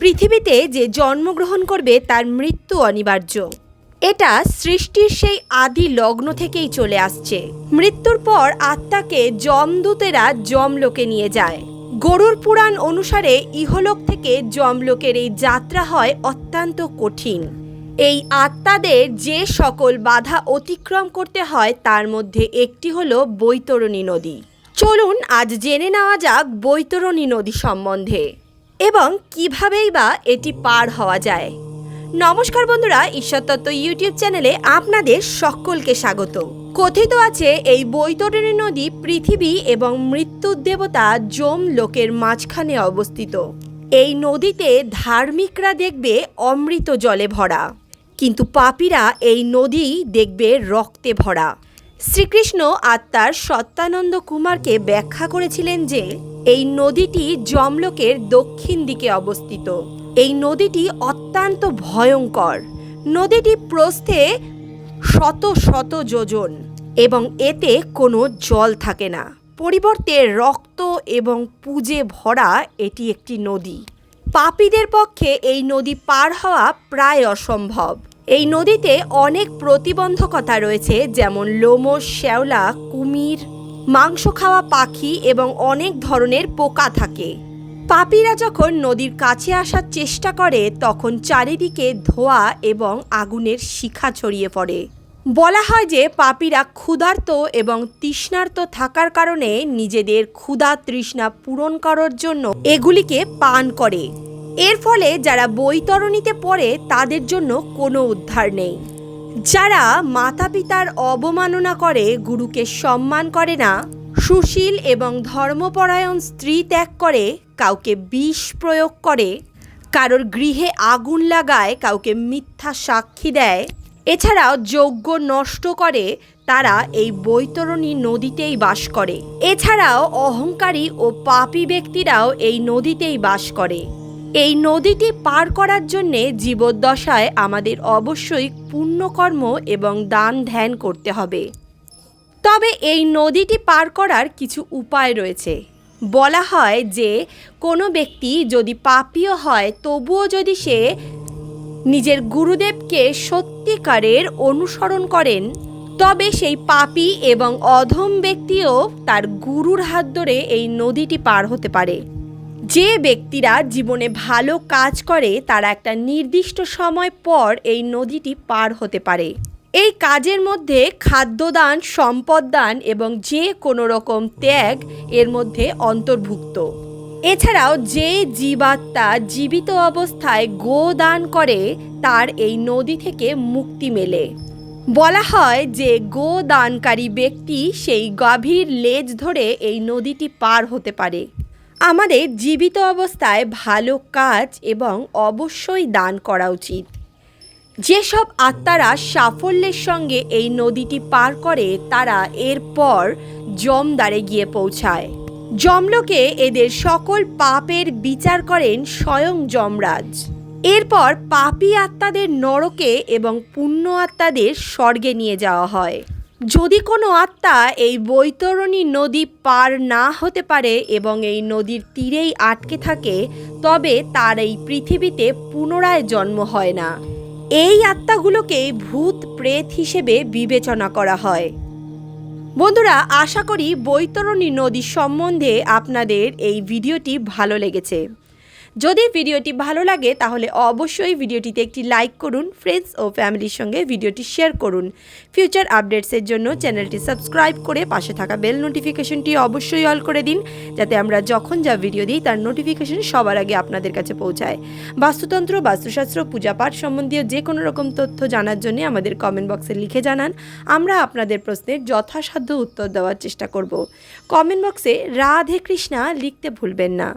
পৃথিবীতে যে জন্মগ্রহণ করবে তার মৃত্যু অনিবার্য। এটা সৃষ্টির সেই আদি লগ্ন থেকেই চলে আসছে। মৃত্যুর পর আত্মাকে যমদূতেরা যমলোকে নিয়ে যায়। গরুর পুরাণ অনুসারে ইহলোক থেকে যমলোকের এই যাত্রা হয় অত্যন্ত কঠিন। এই আত্মাদের যে সকল বাধা অতিক্রম করতে হয় তার মধ্যে একটি হলো বৈতরণী নদী। চলুন আজ জেনে নেওয়া যাক বৈতরণী নদী সম্বন্ধে। এবং কিভাবেই বা এটি পার হওয়া যায়। নমস্কার বন্ধুরা ঈশ্বরতত্ত্ব ইউটিউব চ্যানেলে আপনাদের সকলকে স্বাগত। কথিত আছে, এই বৈতরণী নদী পৃথিবী এবং মৃত্যুর দেবতা যম লোকের মাঝখানে অবস্থিত। এই নদীতে ধার্মিকরা দেখবে অমৃত জলে ভরা, কিন্তু পাপীরা এই নদী দেখবে রক্তে ভরা। শ্রীকৃষ্ণ আত্মার সত্যানন্দ কুমারকে ব্যাখ্যা করেছিলেন যে এই নদীটি যমলোকের দক্ষিণ দিকে অবস্থিত। এই নদীটি অত্যন্ত ভয়ঙ্কর। নদীটি প্রস্থে শত শত যোজন এবং এতে কোনো জল থাকে না। পরিবর্তে রক্ত এবং পুজে ভরা এটি একটি নদী। পাপীদের পক্ষে এই নদী পার হওয়া প্রায় অসম্ভব। এই নদীতে অনেক প্রতিবন্ধকতা রয়েছে, যেমন লোমস শ্যাওলা, কুমির মাংস খাওয়া পাখি এবং অনেক ধরনের পোকা থাকে। পাপিরা যখন নদীর কাছে আসার চেষ্টা করে, তখন চারিদিকে ধোয়া এবং আগুনের শিখা ছড়িয়ে পড়ে। বলা হয় যে, পাপিরা ক্ষুধার্ত এবং তৃষ্ণার্ত থাকার কারণে নিজেদের ক্ষুধা তৃষ্ণা পূরণ করার জন্য এগুলিকে পান করে। এর ফলে যারা বৈতরণীতে পড়ে, তাদের জন্য কোনো উদ্ধার নেই। যারা মাতা পিতার অবমাননা করে, গুরুকে সম্মান করে না, সুশীল এবং ধর্মপরায়ণ স্ত্রী ত্যাগ করে, কাউকে বিষ প্রয়োগ করে, কারোর গৃহে আগুন লাগায়, কাউকে মিথ্যা সাক্ষী দেয়, এছাড়াও যজ্ঞ নষ্ট করে, তারা এই বৈতরণী নদীতেই বাস করে। এছাড়াও অহংকারী ও পাপী ব্যক্তিরাও এই নদীতেই বাস করে। এই নদীটি পার করার জন্যে জীবদ্দশায় আমাদের অবশ্যই পুণ্যকর্ম এবং দান ধ্যান করতে হবে। তবে এই নদীটি পার করার কিছু উপায় রয়েছে। বলা হয় যে, কোনো ব্যক্তি যদি পাপীয় হয়, তবুও যদি সে নিজের গুরুদেবকে সত্যিকারের অনুসরণ করেন, তবে সেই পাপি এবং অধম ব্যক্তিও তার গুরুর হাত ধরে এই নদীটি পার হতে পারে। যে ব্যক্তিরা জীবনে ভালো কাজ করে, তারা একটা নির্দিষ্ট সময় পর এই নদীটি পার হতে পারে। এই কাজের মধ্যে খাদ্যদান, সম্পদদান এবং যে কোনো রকম ত্যাগ এর মধ্যে অন্তর্ভুক্ত। এছাড়াও যে জীবাত্মা জীবিত অবস্থায় গো দান করে, তার এই নদী থেকে মুক্তি মেলে। বলা হয় যে গো দানকারী ব্যক্তি সেই গভীর লেজ ধরে এই নদীটি পার হতে পারে। আমাদের জীবিত অবস্থায় ভালো কাজ এবং অবশ্যই দান করা উচিত। যেসব আত্মারা সাফল্যের সঙ্গে এই নদীটি পার করে, তারা এরপর জমদারে গিয়ে পৌঁছায়। যমলোকে এদের সকল পাপের বিচার করেন স্বয়ং যমরাজ। এরপর পাপী আত্মাদের নরকে এবং পুণ্য আত্মাদের স্বর্গে নিয়ে যাওয়া হয়। যদি কোনো আত্মা এই বৈতরণী নদী পার না হতে পারে এবং এই নদীর তীরেই আটকে থাকে, তবে তার এই পৃথিবীতে পুনরায় জন্ম হয় না। এই আত্মাগুলোকে ভূত প্রেত হিসেবে বিবেচনা করা হয়। বন্ধুরা, আশা করি বৈতরণী নদী সম্বন্ধে আপনাদের এই ভিডিওটি ভালো লেগেছে। যদি ভিডিওটি ভালো লাগে, তাহলে অবশ্যই ভিডিওটিতে একটি লাইক করুন ফ্রেন্ডস ও ফ্যামিলির সঙ্গে ভিডিওটি শেয়ার করুন। ফিউচার আপডেটসের জন্য চ্যানেলটি সাবস্ক্রাইব করে পাশে থাকা বেল নোটিফিকেশনটি অবশ্যই অল করে দিন, যাতে আমরা যখন যা ভিডিও দিই, তার নোটিফিকেশন সবার আগে আপনাদের কাছে পৌঁছায়। বাস্তুতন্ত্র, বাস্তুশাস্ত্র, পূজাপাঠ সম্বন্ধীয় যে কোনো রকম তথ্য জানার জন্য আমাদের কমেন্ট বক্সে লিখে জানান, আমরা আপনাদের প্রশ্নের যথাসাধ্য উত্তর দেওয়ার চেষ্টা করব। কমেন্ট বক্সে রাধে কৃষ্ণা লিখতে ভুলবেন না।